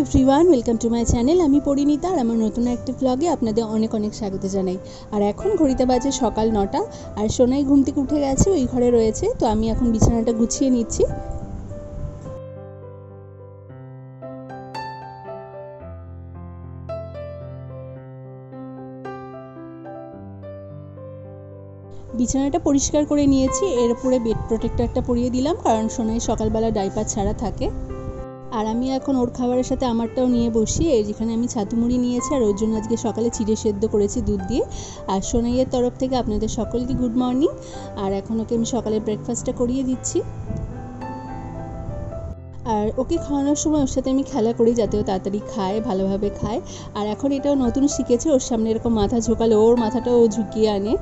Everyone welcome to my channel আমি পরিণীতা আর আমার নতুন একটা ব্লগে আপনাদের অনেক অনেক স্বাগত জানাই। আর এখন ঘড়িতে বাজে সকাল নটা, আর সোনাই ঘুম থেকে উঠে গেছে, ওই ঘরে রয়েছে, তো আমি এখন বিছানাটা গুছিয়ে নিচ্ছি। বিছানাটা পরিষ্কার করে নিয়েছি, এর উপরে বেড প্রোটেক্টরটা পরিয়ে দিলাম, কারণ সোনাই সকালবেলা ডাইপার ছাড়া থাকে। আর আমি এখন ওর খাবারের সাথে আমারটাও নিয়ে বসি। এই যেখানে আমি ছাতু মুড়ি নিয়েছি আর ওর জন্য আজকে সকালে চিড়ে সেদ্ধ করেছি দুধ দিয়ে। আর সোনাইয়ের তরফ থেকে আপনাদের সকলকে গুড মর্নিং আর এখন ওকে আমি সকালে ব্রেকফাস্টটা করিয়ে দিচ্ছি। আর ওকে খাওয়ানোর সময় ওর সাথে আমি খেলা করি যাতে ও তাড়াতাড়ি খায়, ভালোভাবে খায়। আর এখন এটাও নতুন শিখেছে, ওর সামনে এরকম মাথা ঝোকালে ওর মাথাটাও ঝুঁকিয়ে আনে।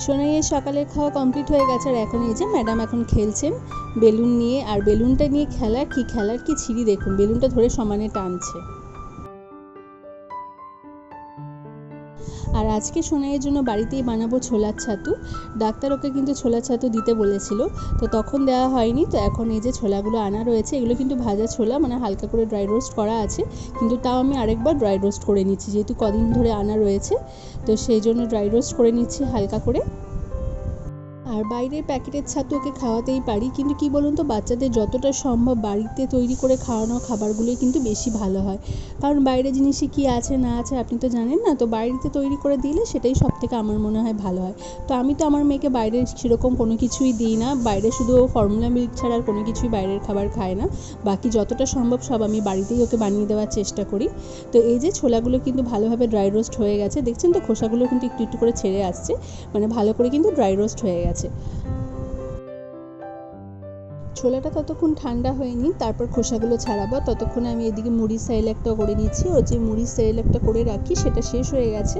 সোনাইয়ের সকালের খাওয়া কমপ্লিট হয়ে গেছে আর এখন এই যে ম্যাডাম এখন খেলছেন বেলুন নিয়ে। আর বেলুনটা নিয়ে খেলার কি খেলার কি ছিঁড়ি দেখুন। বেলুনটা ধরে সমানে টানছে। আর আজকে সোনাইয়ের জন্য বাড়িতেই বানাবো ছোলার ছাতু। ডাক্তার ওকে কিন্তু ছোলার ছাতু দিতে বলেছিল, তো তখন দেওয়া হয়নি। তো এখন এই যে ছোলাগুলো আনা রয়েছে, এগুলো কিন্তু ভাজা ছোলা মানে হালকা করে ড্রাই রোস্ট করা আছে, কিন্তু তাও আমি আরেকবার ড্রাই রোস্ট করে নিচ্ছি, যেহেতু কদিন ধরে আনা রয়েছে। তো সেই জন্য ড্রাই রোস্ট করে নিচ্ছি হালকা করে। আর বাইরের প্যাকেটের ছাতু ওকে খাওয়াতেই পারি। কিন্তু কি বলুন তো, বাচ্চাদের যতটা সম্ভব বাড়িতে তৈরি করে খাওয়ানো খাবারগুলোই কিন্তু বেশি ভালো হয়। কারণ বাইরে জিনিসে কি আছে, না আছে আপনি তো জানেন না, তো বাড়িতে তৈরি করে দিলে সেটাই সব থেকে আমার মনে হয় ভালো হয়। তো আমি তো আমার মেয়েকে বাইরের সেরকম কোনো কিছুই দিই না, বাইরে শুধু ফর্মুলা মিল্ক ছাড়া আর কোনো কিছুই বাইরের খাবার খায় না। বাকি যতটা সম্ভব সব আমি বাড়িতেই ওকে বানিয়ে দেওয়ার চেষ্টা করি। তো এই যে ছোলাগুলো কিন্তু ভালোভাবে ড্রাই রোস্ট হয়ে গেছে, দেখছেন তো খোসাগুলো কিন্তু একটু একটু করে ছেড়ে আসছে মানে ভালো করে কিন্তু ড্রাই রোস্ট হয়ে গেছে। ছোলাটা ততক্ষণ ঠান্ডা হয়নি, তারপর খোসাগুলো ছাড়াবো। ততক্ষণে আমি এদিকে মুড়ির একটা করে নিচ্ছি ও যে মুড়ির একটা করে রাখি, সেটা শেষ হয়ে গেছে।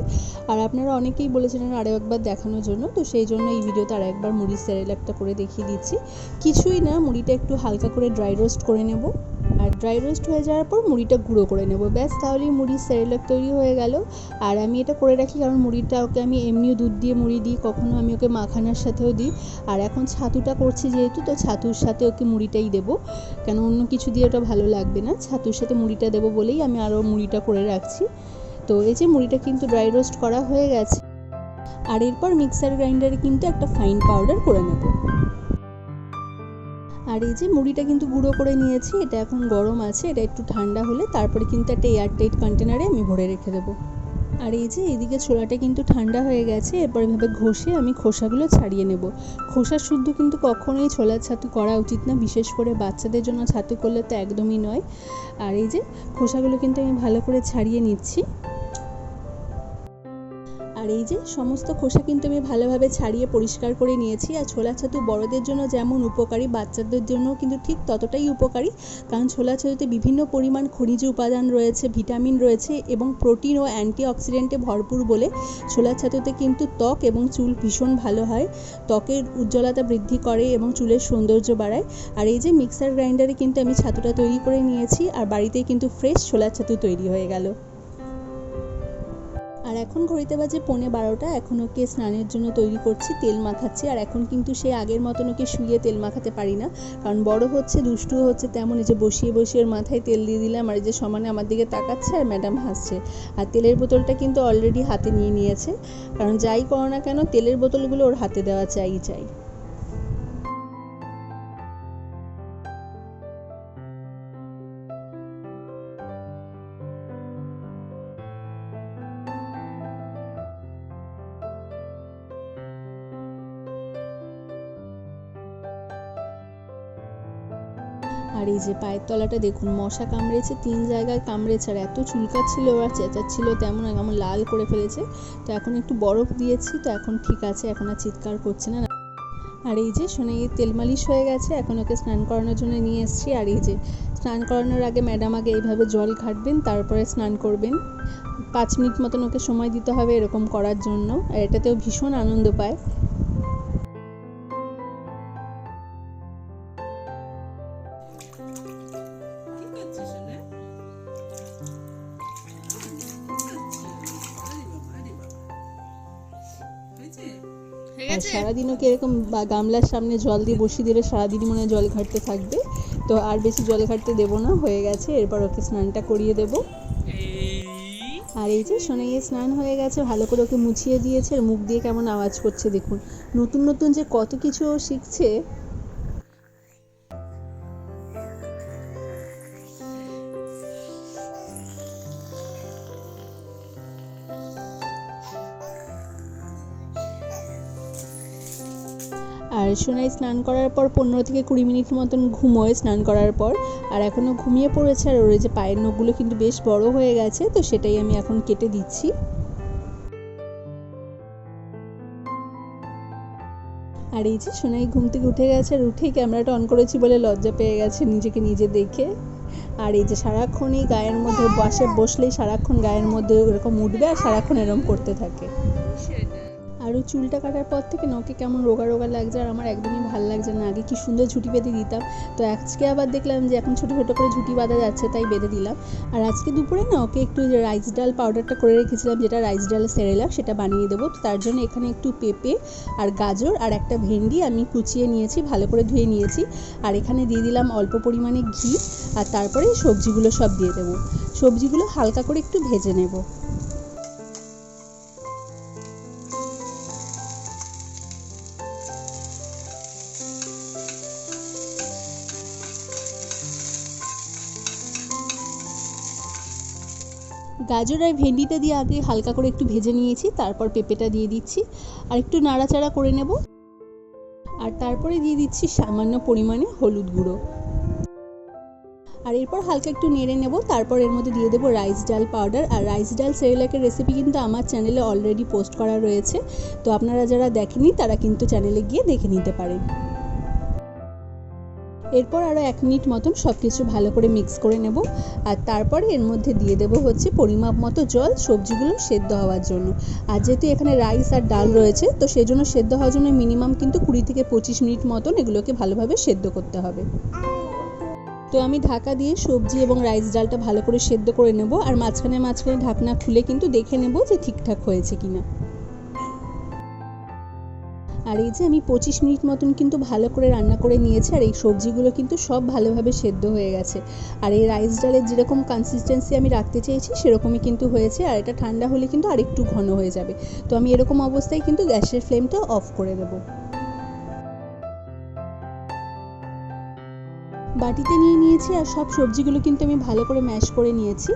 আর আপনারা অনেকেই বলেছিলেন আরও একবার দেখানোর জন্য, তো সেই জন্য এই ভিডিওতে আর একবার মুড়ির একটা করে দেখিয়ে দিচ্ছি। কিছুই না, মুড়িটা একটু হালকা করে ড্রাই রোস্ট করে নেব। আর ড্রাই রোস্ট হয়ে যাওয়ার পর মুড়িটা গুঁড়ো করে নেব। ব্যাস তাহলেই মুড়ির সেরেলাক তৈরি হয়ে গেল। আর আমি এটা করে রাখি কারণ মুড়িটা ওকে আমি এমনিও দুধ দিয়ে মুড়ি দিই, কখনো আমি ওকে মাখানার সাথেও দিই। আর এখন ছাতুটা করছি যেহেতু, তো ছাতুর সাথে ওকে মুড়িটাই দেবো। কেন অন্য কিছু দিয়ে ওটা ভালো লাগবে না। ছাতুর সাথে মুড়িটা দেবো বলেই আমি আরও মুড়িটা করে রাখছি। তো এই যে মুড়িটা কিন্তু ড্রাই রোস্ট করা হয়ে গেছে। আর এরপর মিক্সার গ্রাইন্ডারে কিন্তু একটা ফাইন পাউডার করে নেব। আর এই যে মুড়িটা কিন্তু গুঁড়ো করে নিয়েছি, এটা এখন গরম আছে, এটা একটু ঠান্ডা হলে তারপরে কিন্তু একটা এয়ারটাইট কন্টেনারে আমি ভরে রেখে দেবো। আর এই যে এদিকে ছোলাটা কিন্তু ঠান্ডা হয়ে গেছে, এরপর এভাবে ঘষে আমি খোসাগুলো ছাড়িয়ে নেব। খোসা শুদ্ধ কিন্তু কখনোই ছোলার ছাতু করা উচিত না, বিশেষ করে বাচ্চাদের জন্য ছাতু করলে তো একদমই নয়। আর এই যে খোসাগুলো কিন্তু আমি ভালো করে ছাড়িয়ে নিচ্ছি। এই যে, সমস্ত খোসা কিন্তু আমি ভালোভাবে ছাড়িয়ে পরিষ্কার করে নিয়েছি। আর ছোলা ছাতু বড়দের জন্য যেমন উপকারী, বাচ্চাদের জন্য কিন্তু ঠিক ততটাই উপকারী। কারণ ছোলা ছাতুতে বিভিন্ন পরিমাণ খনিজ উপাদান রয়েছে, ভিটামিন রয়েছে এবং প্রোটিন ও অ্যান্টিঅক্সিডেন্টে ভরপুর বলে ছোলা ছাতুতে কিন্তু ত্বক এবং চুল ভীষণ ভালো হয়। ত্বকের উজ্জ্বলতা বৃদ্ধি করে এবং চুলের সৌন্দর্য বাড়ায়। আর এই যে, মিক্সার গ্রাইন্ডারে কিন্তু আমি ছাতুটা তৈরি করে নিয়েছি। আর বাড়িতেই কিন্তু ফ্রেশ ছোলার ছাতু তৈরি হয়ে গেল। আর এখন ঘড়িতে বাজে পৌনে বারোটা, এখন ওকে স্নানের জন্য তৈরি করছি, তেল মাখাচ্ছি, আর এখন কিন্তু সে আগের মতন ওকে শুয়ে তেল মাখাতে পারি না, কারণ বড় হচ্ছে দুষ্টু হচ্ছে তেমন, এই যে বসিয়ে বসিয়ে ওর মাথায় তেল দিয়ে দিলাম, আর এই যে সমানে আমার দিকে তাকাচ্ছে আর ম্যাডাম হাসছে। আর তেলের বোতলটা কিন্তু অলরেডি হাতে নিয়ে নিয়েছে, কারণ যাই করো না কেন, তেলের বোতলগুলো ওর হাতে দেওয়া চাই চাই। আর এই যে পায়ের তলাটা দেখুন, মশা কামড়েছে, তিন জায়গায় কামড়েছে, আর এত চুলকাচ্ছিল আর চেঁচাচ্ছিল তেমন কেমন লাল করে ফেলেছে। তো এখন একটু বরফ দিয়েছি, তো এখন ঠিক আছে, এখন আর চিৎকার করছে না। আর এই যে শোনে তেল মালিশ হয়ে গেছে, এখন ওকে স্নান করানোর জন্য নিয়ে এসেছি। আর এই যে স্নান করানোর আগে ম্যাডাম আগে এইভাবে জল ঘাটবেন, তারপরে স্নান করবেন। পাঁচ মিনিট মতন ওকে সময় দিতে হবে এরকম করার জন্য, আর এটাতেও ভীষণ আনন্দ পায়। আর সারাদিনও কি এরকম বা গামলার সামনে জল দিয়ে বসিয়ে দিলে সারাদিনই মনে হয় জল ঘাটতে থাকবে? তো আর বেশি জল ঘাটতে দেবো না হয়ে গেছে। এরপর ওকে স্নানটা করিয়ে দেবো। আর এই যে সোনাইয়ে স্নান হয়ে গেছে ভালো করে ওকে মুছিয়ে দিয়েছে। আর মুখ দিয়ে কেমন আওয়াজ করছে দেখুন। নতুন নতুন যে কত কিছু ও শিখছে সোনাই স্নান করার পর পনেরো থেকে কুড়ি মিনিট মতন ঘুমোয় স্নান করার পর। আর এখনও ঘুমিয়ে পড়েছে আর ওর যে পায়ের নখগুলো কিন্তু বেশ বড় হয়ে গেছে, তো সেটাই আমি এখন কেটে দিচ্ছি। আর এই যে সোনাই ঘুম থেকে উঠে গেছে আর উঠেই ক্যামেরাটা অন করেছি বলে লজ্জা পেয়ে গেছে নিজেকে নিজে দেখে। আর এই যে সারাক্ষণই গায়ের মধ্যে বাসে, বসলেই সারাক্ষণ গায়ের মধ্যে এরকম উঠবে আর সারাক্ষণ এরকম করতে থাকে। আর ওই চুলটা কাটার পর থেকে নখে কেমন রোগা রোগা লাগছে আর আমার একদমই ভালো লাগছে না। আগে কি সুন্দর ঝুঁটি বেঁধে দিতাম। তো আজকে আবার দেখলাম যে এখন ছোটো ছোটো করে ঝুঁটি বাঁধা যাচ্ছে, তাই বেঁধে দিলাম। আর আজকে দুপুরে না ওকে একটু রাইস ডাল পাউডারটা করে রেখেছিলাম, যেটা রাইস ডাল সেরেলাক সেটা বানিয়ে দেবো। তার জন্য এখানে একটু পেঁপে আর গাজর আর একটা ভেন্ডি আমি কুচিয়ে নিয়েছি, ভালো করে ধুয়ে নিয়েছি। আর এখানে দিয়ে দিলাম অল্প পরিমাণে ঘি আর তারপরে সবজিগুলো সব দিয়ে দেবো। সবজিগুলো হালকা করে একটু ভেজে নেব। গাজর আর ভেন্ডিটা দিয়ে আগে হালকা করে একটু ভেজে নিয়েছি, তারপর পেঁপেটা দিয়ে দিচ্ছি, আর একটু নাড়াচাড়া করে নেব। আর তারপরে দিয়ে দিচ্ছি সামান্য পরিমাণে হলুদ গুঁড়ো। আর এরপর হালকা একটু নেড়ে নেব, তারপর এর মধ্যে দিয়ে দেবো রাইস ডাল পাউডার। আর রাইস ডাল সেরেলাকের রেসিপি কিন্তু আমার চ্যানেলে অলরেডি পোস্ট করা রয়েছে, তো আপনারা যারা দেখেনি তারা কিন্তু চ্যানেলে গিয়ে দেখে নিতে পারেন। এরপর আরও এক মিনিট মতন সব কিছু ভালো করে মিক্স করে নেব। আর তারপরে এর মধ্যে দিয়ে দেবো হচ্ছে পরিমাপ মতো জল, সবজিগুলো সেদ্ধ হওয়ার জন্য। আর যেহেতু এখানে রাইস আর ডাল রয়েছে, তো সেই জন্য সেদ্ধ হওয়ার জন্য মিনিমাম কিন্তু কুড়ি থেকে পঁচিশ মিনিট মতন এগুলোকে ভালোভাবে সেদ্ধ করতে হবে। তো আমি ঢাকা দিয়ে সবজি এবং রাইস ডালটা ভালো করে সেদ্ধ করে নেব। আর মাঝখানে মাঝখানে ঢাকনা খুলে কিন্তু দেখে নেব যে ঠিকঠাক হয়েছে কিনা। আর এই যে আমি পঁচিশ মিনিট মতন কিন্তু ভালো করে রান্না করে নিয়েছি, আর এই সবজিগুলো কিন্তু সব ভালোভাবে সেদ্ধ হয়ে গেছে। আর এই রাইস ডালের যেরকম কনসিস্টেন্সি আমি রাখতে চেয়েছি, সেরকমই কিন্তু হয়েছে, আর এটা ঠান্ডা হলে কিন্তু আরেকটু ঘন হয়ে যাবে। তো আমি এরকম অবস্থায় কিন্তু গ্যাসের ফ্লেমটা অফ করে দেবো। বাটিতে নিয়ে নিয়েছি আর সব সবজিগুলো কিন্তু আমি ভালো করে ম্যাশ করে নিয়েছি।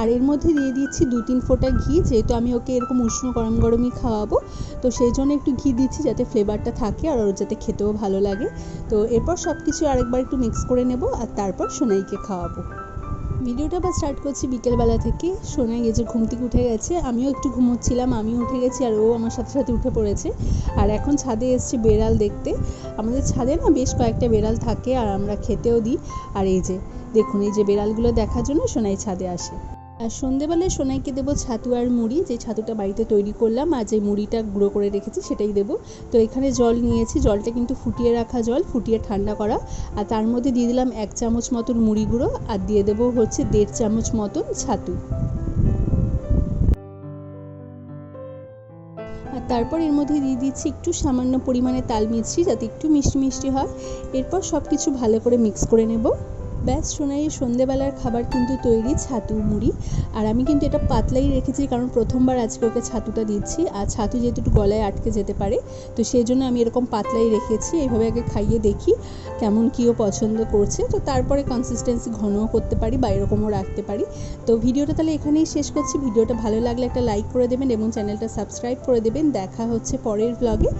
আর এর মধ্যে দিয়ে দিচ্ছি দু তিন ফোঁটা ঘি, যেহেতু আমি ওকে এরকম উষ্ণ গরম গরমই খাওয়াবো। তো সেই জন্য একটু ঘি দিচ্ছি যাতে ফ্লেভারটা থাকে আর ওর যাতে খেতেও ভালো লাগে। তো এরপর সব কিছু আরেকবার একটু মিক্স করে নেব আর তারপর সোনাইকে খাওয়াবো। ভিডিওটা আবার স্টার্ট করছি বিকেলবেলা থেকে। শোনা গেছে ঘুম থেকে উঠে গেছে, আমিও একটু ঘুমোচ্ছিলাম, আমিও উঠে গেছি আর ও আমার সাথে সাথে উঠে পড়েছে। আর এখন ছাদে এসছে বেড়াল দেখতে। আমাদের ছাদে না বেশ কয়েকটা বেড়াল থাকে আর আমরা খেতেও দিই। আর এই যে, দেখুন, এই যে বেড়ালগুলো দেখার জন্য সোনাই ছাদে আসে। আর সন্ধেবেলায় সোনাইকে দেবো ছাতু আর মুড়ি, যে ছাতুটা বাড়িতে তৈরি করলাম আর যে মুড়িটা গুঁড়ো করে রেখেছি সেটাই দেবো। তো এখানে জল নিয়েছি, জলটা কিন্তু ফুটিয়ে রাখা জল, ফুটিয়ে ঠান্ডা করা। আর তার মধ্যে দিয়ে দিলাম এক চামচ মতন মুড়ি গুঁড়ো আর দিয়ে দেবো হচ্ছে দেড় চামচ মতন ছাতু। আর তারপর এর মধ্যে দিয়ে দিচ্ছি একটু সামান্য পরিমাণে তাল মিছরি যাতে একটু মিষ্টি মিষ্টি হয়। এরপর সব কিছু ভালো করে মিক্স করে নেব। ব্যাস, সোনাই, সন্ধেবেলার খাবার কিন্তু তৈরি, ছাতু, মুড়ি। আর আমি কিন্তু এটা পাতলাই রেখেছি, কারণ প্রথমবার আজকে ওকে ছাতুটা দিচ্ছি। আর ছাতু যেহেতু একটু গলায় আটকে যেতে পারে, তো সেই জন্য আমি এরকম পাতলাই রেখেছি। এইভাবে আগে খাইয়ে দেখি কেমন কী ও পছন্দ করছে। তো তারপরে কনসিস্টেন্সি ঘনও করতে পারি বা এরকমও রাখতে পারি। তো ভিডিওটা তাহলে এখানেই শেষ করছি। ভিডিওটা ভালো লাগলে একটা লাইক করে দেবেন এবং চ্যানেলটা সাবস্ক্রাইব করে দেবেন। দেখা হচ্ছে পরের ব্লগে